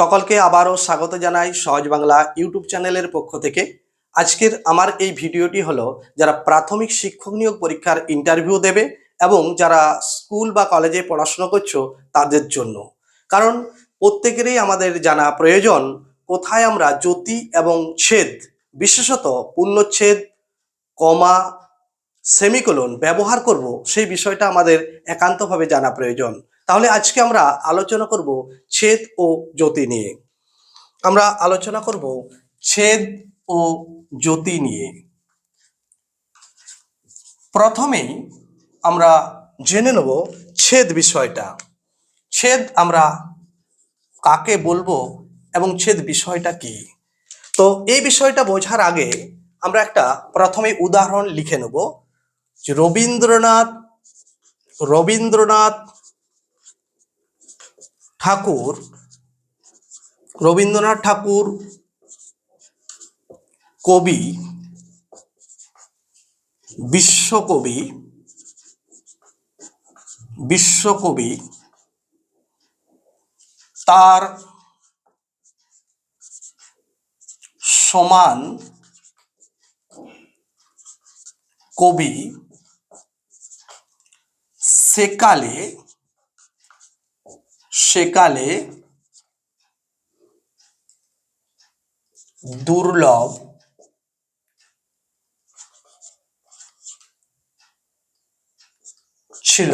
সকলকে আবারও স্বাগত জানাই সহজ বাংলা ইউটিউব চ্যানেলের পক্ষ থেকে। আজকের আমার এই ভিডিওটি হলো, যারা প্রাথমিক শিক্ষক নিয়োগ পরীক্ষার ইন্টারভিউ দেবে এবং যারা স্কুল বা কলেজে পড়াশোনা করছ তাদের জন্য। কারণ প্রত্যেকেরই আমাদের জানা প্রয়োজন, কোথায় আমরা জ্যোতি এবং ছেদ, বিশেষত পূর্ণচ্ছেদ, কমা, সেমিকোলন ব্যবহার করব, সেই বিষয়টা আমাদের একান্তভাবে জানা প্রয়োজন। তাহলে আজকে আমরা আলোচনা করব ছেদ ও জ্যোতি নিয়ে। আমরা আলোচনা করব ছেদ ও জ্যোতি নিয়ে। প্রথমেই আমরা জেনে নেব ছেদ বিষয়টা। ছেদ আমরা কাকে বলব এবং ছেদ বিষয়টা কি? তো এই বিষয়টা বোঝার আগে আমরা একটা প্রথমে উদাহরণ লিখে নেব। যে রবীন্দ্রনাথ রবীন্দ্রনাথ ঠাকুর রবীন্দ্রনাথ ঠাকুর কবি বিশ্বকবি বিশ্বকবি তার সমান কবি সেকালে সেকালে দুর্লভ ছিল।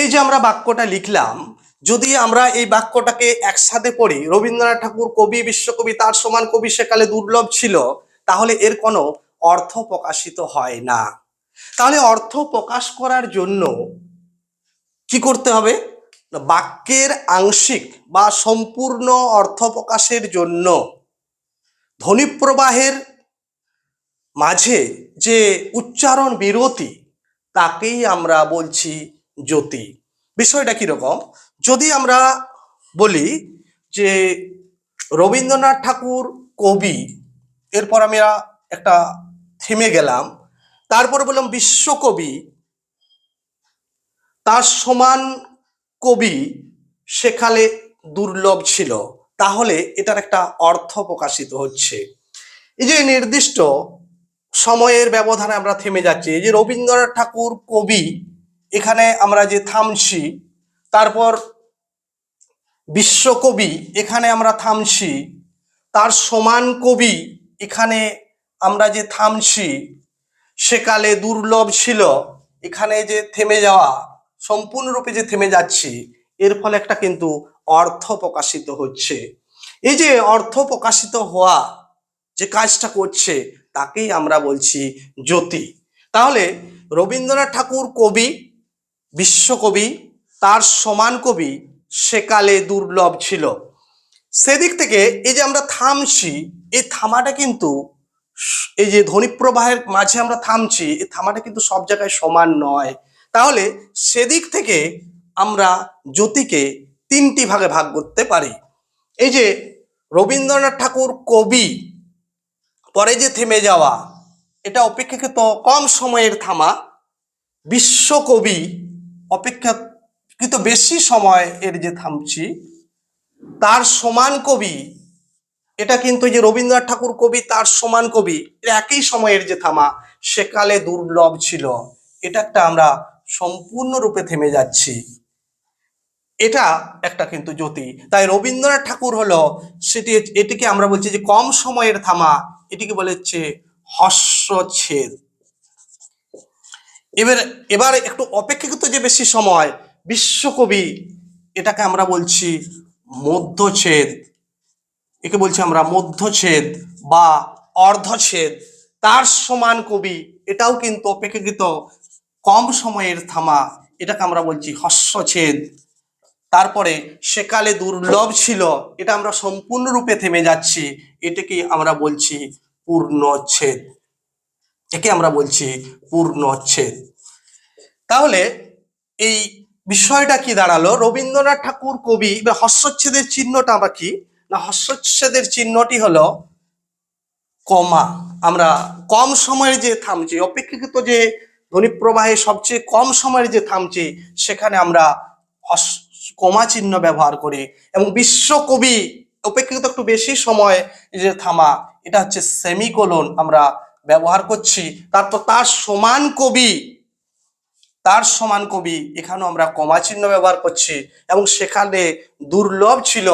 এই যে আমরা বাক্যটা লিখলাম, যদি আমরা এই বাক্যটাকে একসাথে পড়ি, রবীন্দ্রনাথ ঠাকুর কবি, বিশ্বকবি, তার সমান কবি সেকালে দুর্লভ ছিল, তাহলে এর কোনো অর্থ প্রকাশিত হয় না। তাহলে অর্থ প্রকাশ করার জন্য কি করতে হবে? বাক্যের আংশিক বা সম্পূর্ণ অর্থ প্রকাশের জন্য ধ্বনিপ্রবাহের মাঝে যে উচ্চারণ বিরতি, তাকেই আমরা বলছি জ্যোতি। বিষয়টা কীরকম যদি আমরা বলি যে রবীন্দ্রনাথ ঠাকুর কবি, এরপর আমরা একটা থেমে গেলাম। তারপরে বললাম বিশ্বকবি। তার সমান কবি সেকালে দুর্লভ ছিল। তাহলে এটার একটা অর্থ প্রকাশিত হচ্ছে। এই যে নির্দিষ্ট সময়ের ব্যবধানে আমরা থেমে যাচ্ছি, এই যে রবীন্দ্রনাথ ঠাকুর কবি, এখানে আমরা যে থামছি, তারপর বিশ্বকবি, এখানে আমরা থামছি, তার সমান কবি, এখানে আমরা যে থামছি সেকালে দুর্লভ ছিল। এখানে যে থেমে যাওয়া, সম্পূর্ণরূপে যে থেমে যাচ্ছি, এর ফলে একটা কিন্তু অর্থ প্রকাশিত হচ্ছে। এই যে অর্থ প্রকাশিত হওয়া, যে কাজটা করছে, তাকেই আমরা বলছি জ্যোতি। তাহলে রবীন্দ্রনাথ ঠাকুর কবি, বিশ্বকবি, তার সমান কবি সেকালে দুর্লভ ছিল। সেদিক থেকে এই যে আমরা থামছি, এই থামাটা কিন্তু এই যে ধ্বনিপ্রবাহের মাঝে আমরা থামছি, এই থামাটা কিন্তু সব জায়গায় সমান নয়। তাহলে সেদিক থেকে আমরা জ্যোতিকে তিনটি ভাগে ভাগ করতে পারি। এই যে রবীন্দ্রনাথ ঠাকুর কবি, পরে যে থেমে যাওয়া, এটা অপেক্ষাকৃত কম সময়ের থামা। বিশ্বকবি অপেক্ষাকৃত বেশি সময় এর যে থামছি, তার সমান কবি এটা কিন্তু যে রবীন্দ্রনাথ ঠাকুর কবি, তার সমান কবি একই সময়ের যে থামা, সেকালে দুর্লভ ছিল। এটা একটা আমরা সম্পূর্ণরূপে থেমে যাচ্ছি। এটা একটা কিন্তু জ্যোতি। তাই রবীন্দ্রনাথ ঠাকুর হলো, সেটি এটিকে আমরা বলছি যে কম সময়ের থামা, এটিকে বলে হচ্ছে হস্যচ্ছেদ এবার এবার একটু অপেক্ষাকৃত যে বেশি সময়, বিশ্বকবি, এটাকে আমরা বলছি মধ্যচ্ছেদ। একে বলছি আমরা মধ্যচ্ছেদ বা অর্ধচ্ছেদ। তার সমান কবি, এটাও কিন্তু অপেক্ষাকৃত কম সময়ের থামা, এটাকে আমরা বলছি হস্যচ্ছেদ তারপরে, সেকালে দুর্লভ ছিল, এটা আমরা সম্পূর্ণরূপে থেমে যাচ্ছি এটাকে আমরা বলছি পূর্ণচ্ছেদ। একে আমরা বলছি পূর্ণচ্ছেদ। তাহলে, এই বিষয়টা কি দাঁড়াল? রবীন্দ্রনাথ ঠাকুর কবি, বা হস্যচ্ছেদের চিহ্নটা আমরা কি? হস্যচ্ছেদের চিহ্নটি হলো কমা। আমরা কম সময়ের যে থামছি, অপেক্ষাকৃত যে ধ্বনিপ্রবাহে সবচেয়ে কম সময়ের যে থামছি, সেখানে আমরা কমা চিহ্ন ব্যবহার করি এবং বিশ্বকবি অপেক্ষিত একটু বেশি সময় যে থামা, এটা হচ্ছে সেমিকোলন আমরা ব্যবহার করছি। তারপর তার সমান কবি, তার সমান কবি, এখানেও আমরা কমা চিহ্ন ব্যবহার করছি এবং সেখানে দুর্লভ ছিল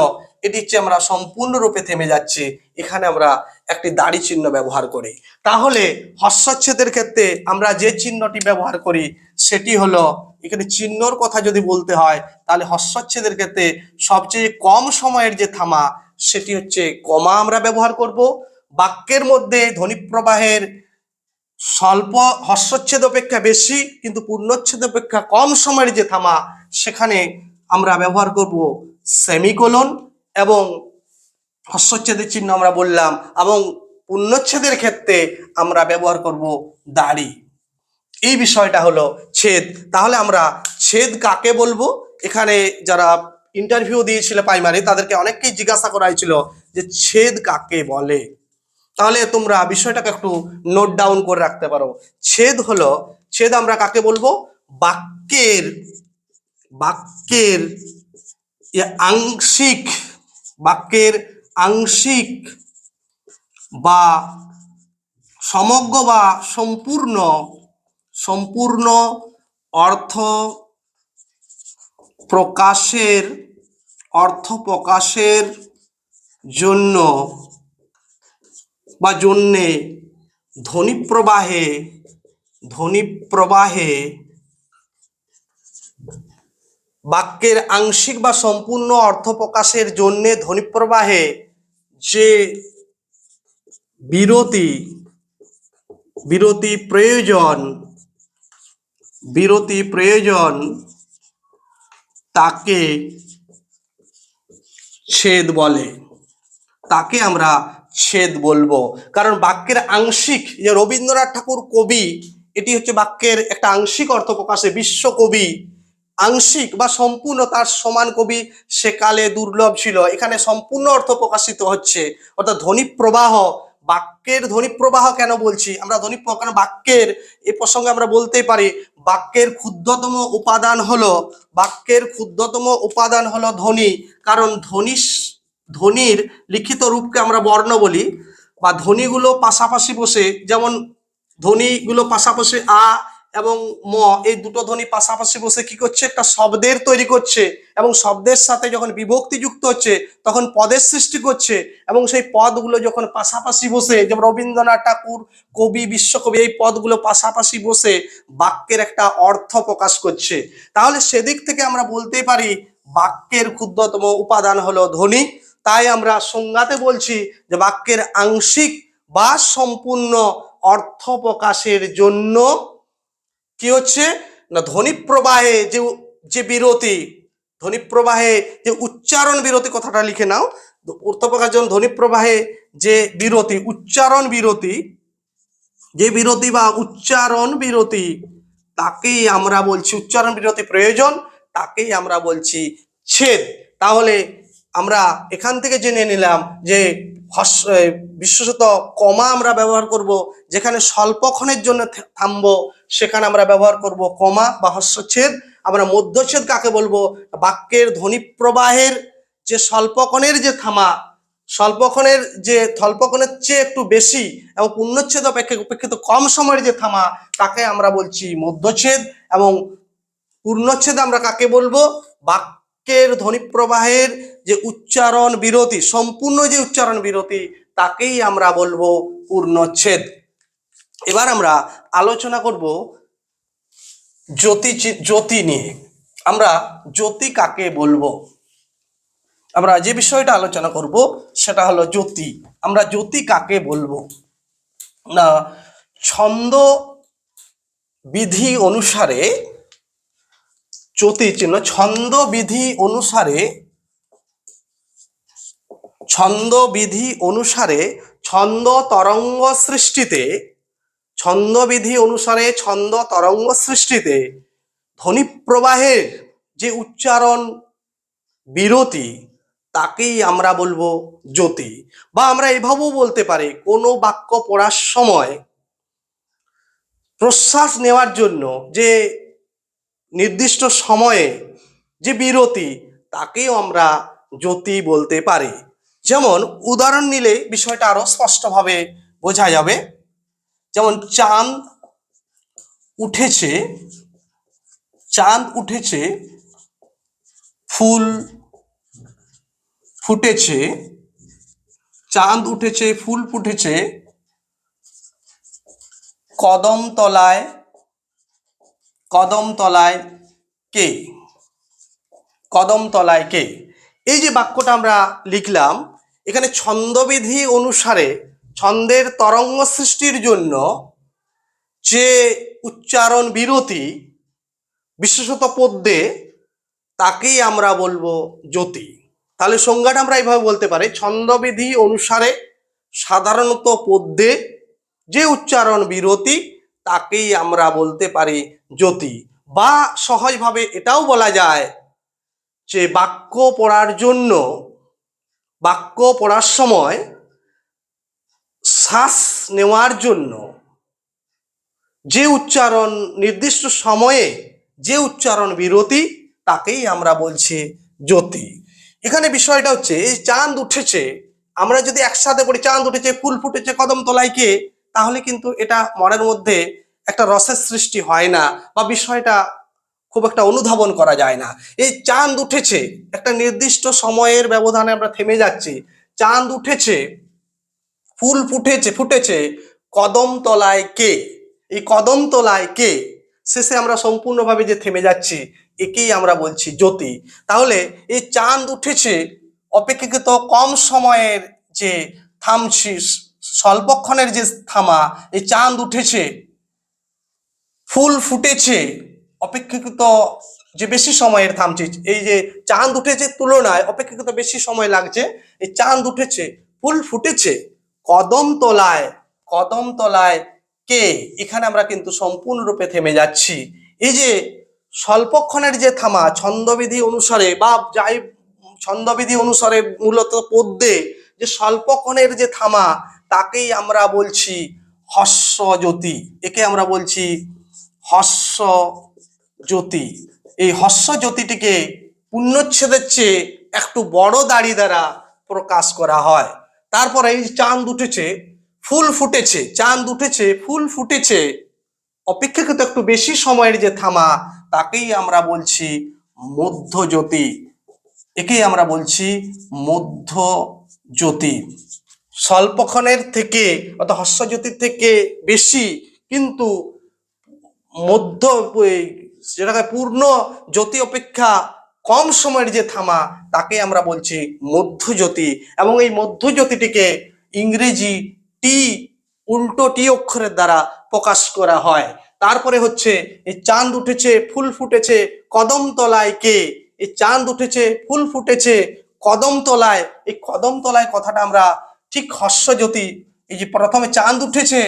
এটি হচ্ছে আমরা সম্পূর্ণরূপে থেমে যাচ্ছি। এখানে আমরা একটি দাড়ি চিহ্ন ব্যবহার করি। তাহলে হস্যচ্ছেদের ক্ষেত্রে আমরা যে চিহ্নটি ব্যবহার করি, সেটি হলো, এখানে চিহ্নর কথা যদি বলতে হয়, তাহলে হস্যচ্ছেদের ক্ষেত্রে সবচেয়ে কম সময়ের যে থামা, সেটি হচ্ছে কমা আমরা ব্যবহার করব। বাক্যের মধ্যে ধ্বনিপ্রবাহের স্বল্প হস্যচ্ছেদ অপেক্ষা বেশি, কিন্তু পূর্ণচ্ছেদ অপেক্ষা কম সময়ের যে থামা, সেখানে আমরা ব্যবহার করব সেমিকোলন। এবং হস্যচ্ছেদের চিহ্ন আমরা বললাম এবং পূর্ণচ্ছেদের ক্ষেত্রে আমরা ব্যবহার করব দাড়ি। এই বিষয়টা হলো ছেদ। তাহলে আমরা ছেদ কাকে বলব? এখানে যারা ইন্টারভিউ দিয়েছিল প্রাইমারি তাদেরকে অনেককেই জিজ্ঞাসা করা হয়েছিল যে ছেদ কাকে বলে? তাহলে তোমরা বিষয়টাকে একটু নোট ডাউন করে রাখতে পারো। ছেদ হলো, ছেদ আমরা কাকে বলব? বাক্যের বাক্যের ইয়ে আংশিক বাক্যের আংশিক বা সমগ্র বা সম্পূর্ণ সম্পূর্ণ অর্থ প্রকাশের অর্থ প্রকাশের জন্য বা জন্যে ধ্বনিপ্রবাহে ধ্বনিপ্রবাহে বাক্যের আংশিক বা সম্পূর্ণ অর্থ প্রকাশের জন্যে ধ্বনিপ্রবাহে যে বিরতি বিরতি প্রয়োজন বিরতি প্রয়োজন, তাকে ছেদ বলে। তাকে আমরা ছেদ বলব। কারণ বাক্যের আংশিক যে রবীন্দ্রনাথ ঠাকুর কবি, এটি হচ্ছে বাক্যের একটা আংশিক অর্থ প্রকাশে বিশ্ব কবি আংশিক বা সম্পূর্ণ তার সমান কবি সেকালে দুর্লভ ছিল। এখানে সম্পূর্ণ অর্থ প্রকাশিত হচ্ছে। অর্থাৎ ধ্বনি প্রবাহ, বাক্যের ধ্বনি প্রবাহ কেন বলছি? আমরা ধ্বনি কারণ বাক্যের, এ প্রসঙ্গে আমরা বলতেই পারি, বাক্যের ক্ষুদ্রতম উপাদান হলো, বাক্যের ক্ষুদ্রতম উপাদান হলো ধ্বনি। কারণ ধ্বনি ধ্বনির লিখিত রূপকে আমরা বর্ণ বলি, বা ধ্বনিগুলো পাশাপাশি বসে, যেমন ধ্বনিগুলো পাশাপাশি আ এবং ম, এই দুটো ধ্বনি পাশাপাশি বসে কি করছে? একটা শব্দের তৈরি করছে এবং শব্দের সাথে যখন বিভক্তি যুক্ত হচ্ছে, তখন পদের সৃষ্টি করছে এবং সেই পদগুলো যখন পাশাপাশি বসে, যেমন রবীন্দ্রনাথ ঠাকুর, কবি, বিশ্বকবি, এই পদগুলো পাশাপাশি বসে বাক্যের একটা অর্থ প্রকাশ করছে। তাহলে সেদিক থেকে আমরা বলতেই পারি, বাক্যের ক্ষুদ্রতম উপাদান হলো ধ্বনি। তাই আমরা সংজ্ঞাতে বলছি যে বাক্যের আংশিক বা সম্পূর্ণ অর্থ প্রকাশের জন্য কি হচ্ছে? না ধ্বনি প্রবাহে যে যে বিরতি ধ্বনি প্রবাহে যে উচ্চারণ বিরতি কথাটা লিখে নাও। অর্থ প্রকাশের জন্য ধ্বনি প্রবাহে যে বিরতি, উচ্চারণ বিরতি, যে বিরতি বা উচ্চারণ বিরতি, তাকেই আমরা বলছি, উচ্চারণ বিরতি প্রয়োজন, তাকেই আমরা বলছি ছেদ। তাহলে আমরা এখান থেকে জেনে নিলাম যে হস- বিশেষত কমা আমরা ব্যবহার করব, যেখানে স্বল্পক্ষণের জন্য থামবো, সেখানে আমরা ব্যবহার করব কমা বা হস্যচ্ছেদ আমরা মধ্যচ্ছেদ কাকে বলব? বাক্যের ধ্বনি প্রবাহের যে স্বল্পক্ষণের যে থামা, স্বল্পক্ষণের যে, স্বল্পক্ষণের চেয়ে একটু বেশি এবং পূর্ণচ্ছেদ অপেক্ষা অপেক্ষিত কম সময়ের যে থামা, তাকে আমরা বলছি মধ্যচ্ছেদ এবং পূর্ণচ্ছেদ আমরা কাকে বলব? বাক্যের ধ্বনিপ্রবাহের যে উচ্চারণ বিরতি, সম্পূর্ণ যে উচ্চারণ বিরতি, তাকেই আমরা বলব পূর্ণচ্ছেদ। এবার আমরা আলোচনা করব জ্যোতি জ্যোতি নিয়ে। আমরা জ্যোতি কাকে বলব? আমরা যে বিষয়টা আলোচনা করব, সেটা হলো জ্যোতি। আমরা জ্যোতি কাকে বলব? না, ছন্দ বিধি অনুসারে জ্যোতি চিহ্ন ছন্দ বিধি অনুসারে ছন্দ বিধি অনুসারে ছন্দ তরঙ্গ সৃষ্টিতে, ছন্দবিধি অনুসারে ছন্দ তরঙ্গ সৃষ্টিতে ধ্বনি প্রবাহের যে উচ্চারণ বিরতি, তাকেই আমরা বলব জ্যোতি। বা আমরা এভাবেও বলতে পারি, কোনো বাক্য পড়ার সময় প্রশ্বাস নেওয়ার জন্য যে নির্দিষ্ট সময়ে যে বিরতি, তাকেও আমরা জ্যোতি বলতে পারি। যেমন, উদাহরণ নিলে বিষয়টা আরও স্পষ্টভাবে বোঝা যাবে। যেমন, চাঁদ উঠেছে চাঁদ উঠেছে, ফুল ফুটেছে, চাঁদ উঠেছে, ফুল ফুটেছে, কদম তলায় কদম তলায় কে? কদম তলায় কে? এই যে বাক্যটা আমরা লিখলাম, এখানে ছন্দবিধি অনুসারে ছন্দের তরঙ্গ সৃষ্টির জন্য যে উচ্চারণ বিরতি বিশেষত পদ্যে, তাকেই আমরা বলব জ্যোতি। তাহলে সংজ্ঞাটা আমরা এইভাবে বলতে পারি, ছন্দবিধি অনুসারে সাধারণত পদ্যে যে উচ্চারণ বিরতি তাকেই আমরা বলতে পারি জ্যোতি। বা সহজভাবে এটাও বলা যায় যে বাক্য পড়ার জন্য, বাক্য পড়ার সময় শ্বাস নেওয়ার জন্য যে উচ্চারণ, নির্দিষ্ট সময়ে যে উচ্চারণ বিরতি, তাকেই আমরা বলছি জ্যোতি। এখানে বিষয়টা হচ্ছে, এই চাঁদ উঠেছে, আমরা যদি একসাথে পড়ি, চাঁদ উঠেছে, ফুল ফুটেছে, কদম তলায় কে তাহলে কিন্তু এটা মনের মধ্যে একটা রসের সৃষ্টি হয় না বা বিষয়টা খুব একটা অনুধাবন করা যায় না। এই চাঁদ উঠেছে, একটা নির্দিষ্ট সময়ের ব্যবধানে আমরা থেমে যাচ্ছি। চাঁদ উঠেছে, ফুল ফুটেছে ফুটেছে, কদম তলায় কে? এই কদম তলায় কে? শেষে আমরা সম্পূর্ণভাবে যে থেমে যাচ্ছি, একেই আমরা বলছি জ্যোতি। তাহলে এই চাঁদ উঠেছে, অপেক্ষাকৃত কম সময়ের যে থামছি স্বল্পক্ষণের যে থামা এই চাঁদ উঠেছে, ফুল ফুটেছে, অপেক্ষাকৃত যে বেশি সময়ের থামছে, এই যে চাঁদ উঠেছে তুলনায় অপেক্ষাকৃত বেশি সময় লাগছে, এই চাঁদ উঠেছে, ফুল ফুটেছে, কদম তলায় কদম তলায় কে? এখানে আমরা কিন্তু সম্পূর্ণরূপে থেমে যাচ্ছি। এই যে স্বল্পক্ষণের যে থামা, ছন্দবিধি অনুসারে বা যাই, ছন্দবিধি অনুসারে মূলত পদ্যে যে স্বল্পক্ষণের যে থামা তাকেই আমরা বলছি হস্য জ্যোতি একে আমরা বলছি হস্য জ্যোতি এই হস্য জ্যোতিটিকে পূর্ণচ্ছেদের চেয়ে একটু বড় দাড়ি দ্বারা প্রকাশ করা হয়। তারপরে এই চাঁদ উঠেছে, ফুল ফুটেছে, চাঁদ উঠেছে, ফুল ফুটেছে। অপেক্ষাকৃত একটু বেশি সময়ের যে থামা, তাকেই আমরা বলছি মধ্যজ্যোতি। একেই আমরা বলছি মধ্য জ্যোতি স্বল্পক্ষণের থেকে অর্থাৎ হস্যজ্যোতির থেকে বেশি কিন্তু মধ্য যেটাকে পূর্ণ জ্যোতি অপেক্ষা কম সময়ের যে থামা, তাকে আমরা বলছি মধ্যজ্যোতি। এবং এই মধ্যজ্যোতিটিকে ইংরেজি টি উল্টো টি অক্ষরের দ্বারা প্রকাশ করা হয়। তারপরে হচ্ছে, এই চাঁদ উঠেছে, ফুল ফুটেছে, কদম তলায় কে? এই চাঁদ উঠেছে, ফুল ফুটেছে, কদম তলায়। এই কদম তলায় কথাটা আমরা ঠিক হস্যজ্যোতি এই যে প্রথমে চাঁদ উঠেছে,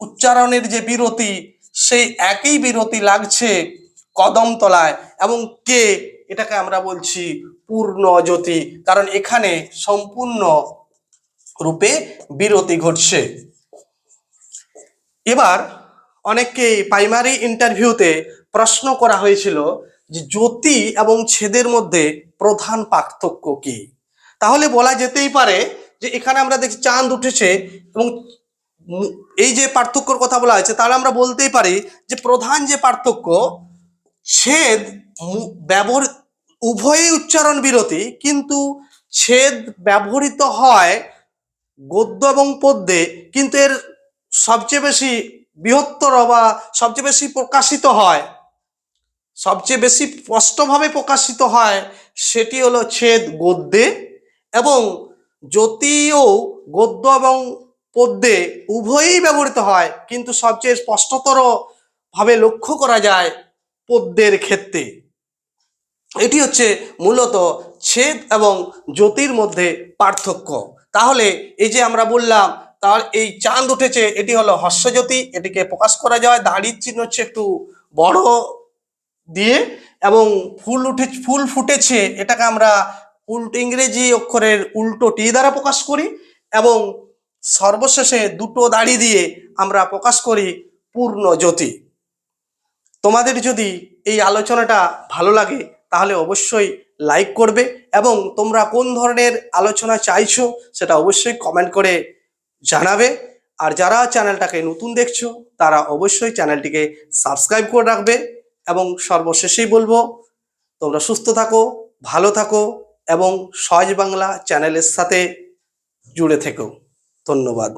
উচ্চারণের যে বিরতি, সেই একই বিরতি লাগছে কদম তলায় এবং কে? এটাকে আমরা বলছি পূর্ণ জ্যোতি কারণ এখানে সম্পূর্ণ রূপে বিরতি ঘটছে। এবার অনেককে প্রাইমারি ইন্টারভিউতে প্রশ্ন করা হয়েছিল যে জ্যোতি এবং ছেদের মধ্যে প্রধান পার্থক্য কি? তাহলে বলা যেতেই পারে যে এখানে আমরা দেখছি চাঁদ উঠেছে এবং এই যে পার্থক্যর কথা বলা হয়েছে, তাহলে আমরা বলতেই পারি যে প্রধান যে পার্থক্য, ছেদ ব্যবহার উভয়ই উচ্চারণ বিরতি, কিন্তু ছেদ ব্যবহৃত হয় গদ্য এবং পদ্যে, কিন্তু এর সবচেয়ে বেশি বৃহত্তর বা সবচেয়ে বেশি প্রকাশিত হয়, সবচেয়ে বেশি স্পষ্টভাবে প্রকাশিত হয়, সেটি হলো ছেদ গদ্যে এবং যদিও গদ্য এবং পদ্যে উভয়ই ব্যবহৃত হয়, কিন্তু সবচেয়ে স্পষ্টতর ভাবে লক্ষ্য করা যায় পদ্যের ক্ষেত্রে। এটি হচ্ছে মূলত ছেদ এবং জ্যোতির মধ্যে পার্থক্য। তাহলে এই যে আমরা বললাম, তার এই চাঁদ উঠেছে, এটি হলো হস্যজ্যোতি, এটিকে প্রকাশ করা যায়। দাড়ির চিহ্ন হচ্ছে একটু বড় দিয়ে এবং ফুল উঠে, ফুল ফুটেছে, এটাকে আমরা উল্টো ইংরেজি অক্ষরের উল্টো টি দ্বারা প্রকাশ করি এবং সর্বশেষে দুটো দাড়ি দিয়ে আমরা প্রকাশ করি পূর্ণ জ্যোতি। তোমাদের যদি এই আলোচনাটা ভালো লাগে, তাহলে অবশ্যই লাইক করবে এবং তোমরা কোন ধরনের আলোচনা চাইছো সেটা অবশ্যই কমেন্ট করে জানাবে। আর যারা চ্যানেলটাকে নতুন দেখছ, তারা অবশ্যই চ্যানেলটিকে সাবস্ক্রাইব করে রাখবে এবং সর্বশেষেই বলব, তোমরা সুস্থ থাকো, ভালো থাকো এবং সহজ বাংলা চ্যানেলের সাথে জুড়ে থেকো ধন্যবাদ।